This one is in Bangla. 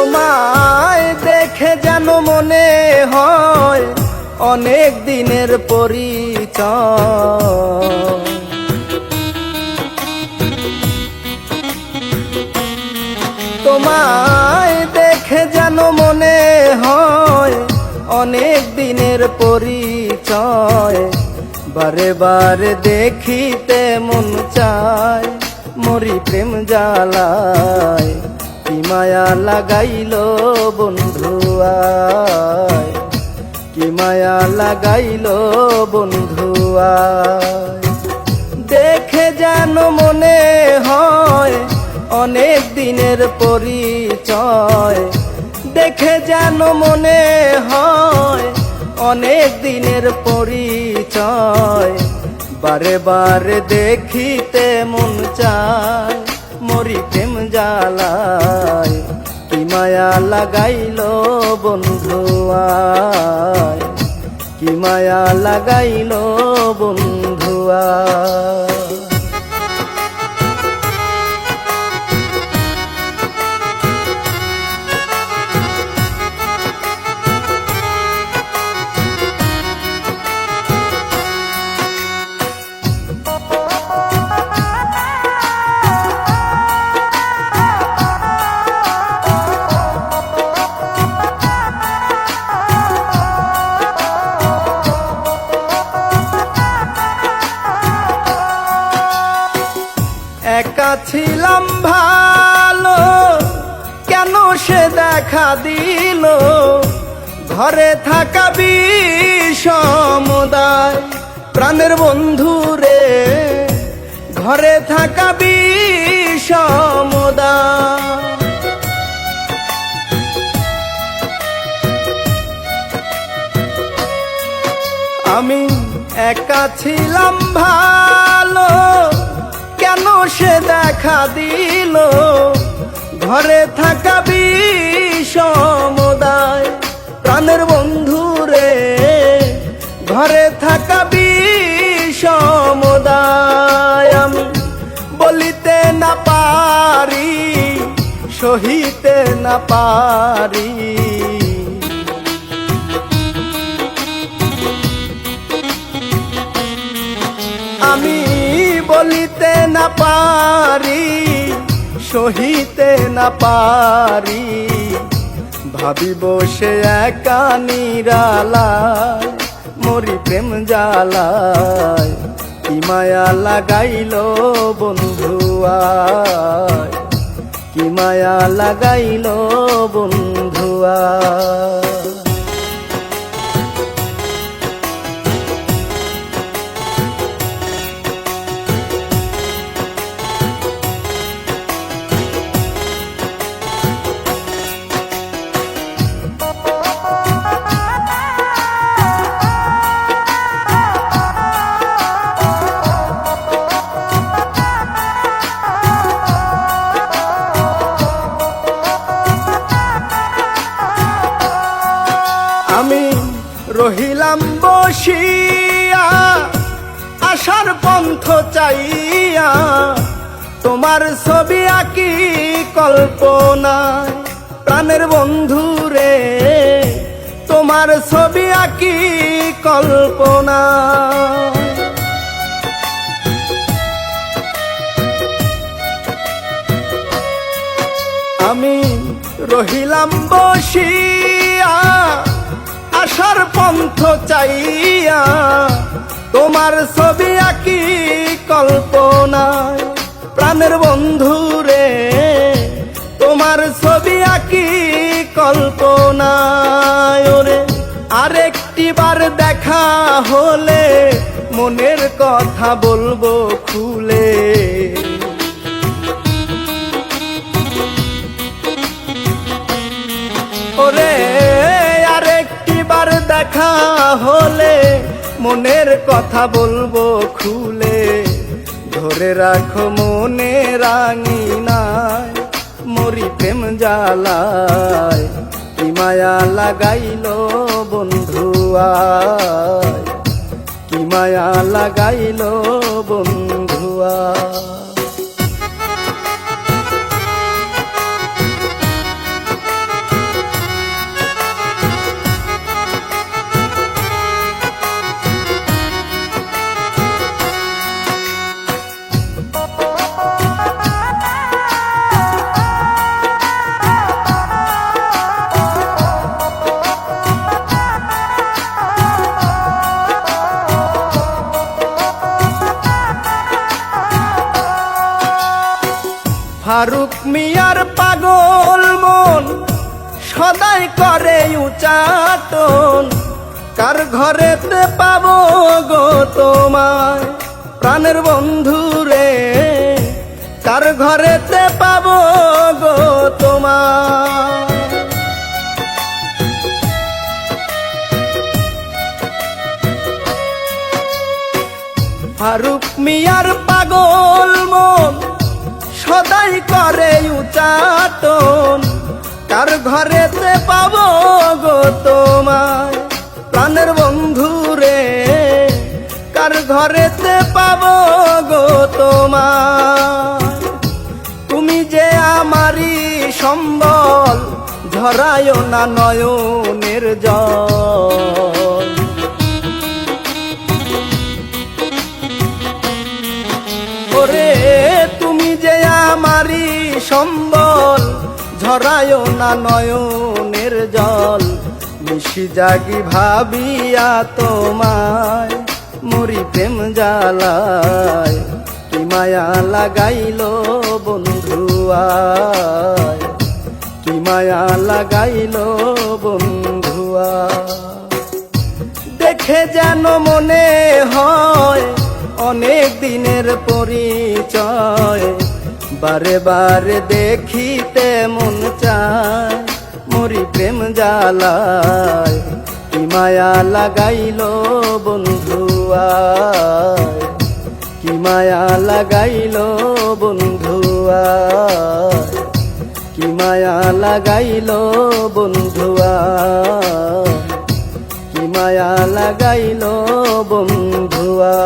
তোমায় দেখে যেন মনে হয় অনেক দিনের পরিচয়। তোমায় দেখে যেন মনে হয় অনেক দিনের পরিচয়। বারে বারে দেখিতে মন চায়, মরি প্রেম জ্বালায়। মায়া লাগাইল বন্ধুয়ায় কি মায়া লাগাইল বন্ধুয়ায় দেখে যেন মনে হয় অনেক দিনের পরিচয়। দেখে যেন মনে হয় অনেক দিনের পরিচয়। বারে বারে দেখিতে মন চায়, মরি কি মায়া লাগাইল বন্ধুয়ায় কি মায়া লাগাইল বন্ধুয়া একা ছিলাম ভালো। কেন সে দেখা দিল? ঘরে থাকা বিষমদায় প্রাণের বন্ধু রে। ঘরে থাকা বিষমদায় আমি একা ছিলাম ভালো। কেন সে দেখা দিল? ঘরে থাকা বিষমদায়, প্রাণের বন্ধু রে ঘরে থাকা বিষমদায়, আমি বলিতে না পারি, সহিতে না পারি। আমি বলিতে না পারি, সহিতে না পারি। ভাবি বসে একা নিরালায়, মরি প্রেম জ্বালায়। কি মায়া লাগাইল বন্ধুয়ায় কি মায়া লাগাইল বন্ধুয়া আমি রহিলাম বসিয়া, আশার পন্থ চাইয়া। তোমার ছবি আঁকি কল্পনায়, প্রাণের বন্ধু রে। তোমার ছবি আঁকি কল্পনা আমি রহিলাম বসিয়া আশার পন্থ চাইয়া, তোমার ছবি আঁকি কল্পনায়। প্রাণের বন্ধু রে, তোমার ছবি আঁকি কল্পনায়। ওরে আরেকটি বার দেখা হলে মনের কথা বলব খুলে। ওরে দেখা হলে মনের কথা বলব খুলে। ধরে রাখো মনে রাঙি নাই, মরি প্রেম জ্বালায়। কি মায়া লাগাইল বন্ধুয়ায় কি মায়া লাগাইল বন্ধুয়া মিয়ার পাগল মন, সদাই করে উচাটন কার ঘরেতে পাবো গো তোমায়? প্রাণের বন্ধু রে, কার ঘরেতে পাবো গো তোমায়? ফারুক মিয়ার পাগল মন সদাই করে উচাটন কার ঘরেতে পাব গো তোমায়? প্রাণের বন্ধু রে কার ঘরেতে পাব গো তোমায়? তুমি যে আমারই সম্বল ঝরায়ও না নয়নের জল। সম্বল ঝরায়ও না নয়নের জল। মিশি জাগি ভাবিয়া তোমায়, মরি প্রেম জ্বালায়। কি মায়া লাগাইল বন্ধুয়ায় কি মায়া লাগাইল বন্ধুয়া দেখে যেন মনে হয়, অনেক দিনের পরিচয়। বারে বারে দেখিতে মন চায়, মরি প্রেম জ্বালায়, কি মায়া লাগাইল বন্ধুয়ায় কি মায়া লাগাইল বন্ধুয়ায় কি মায়া লাগাইল বন্ধুয়ায় কি মায়া লাগাইল বন্ধুয়া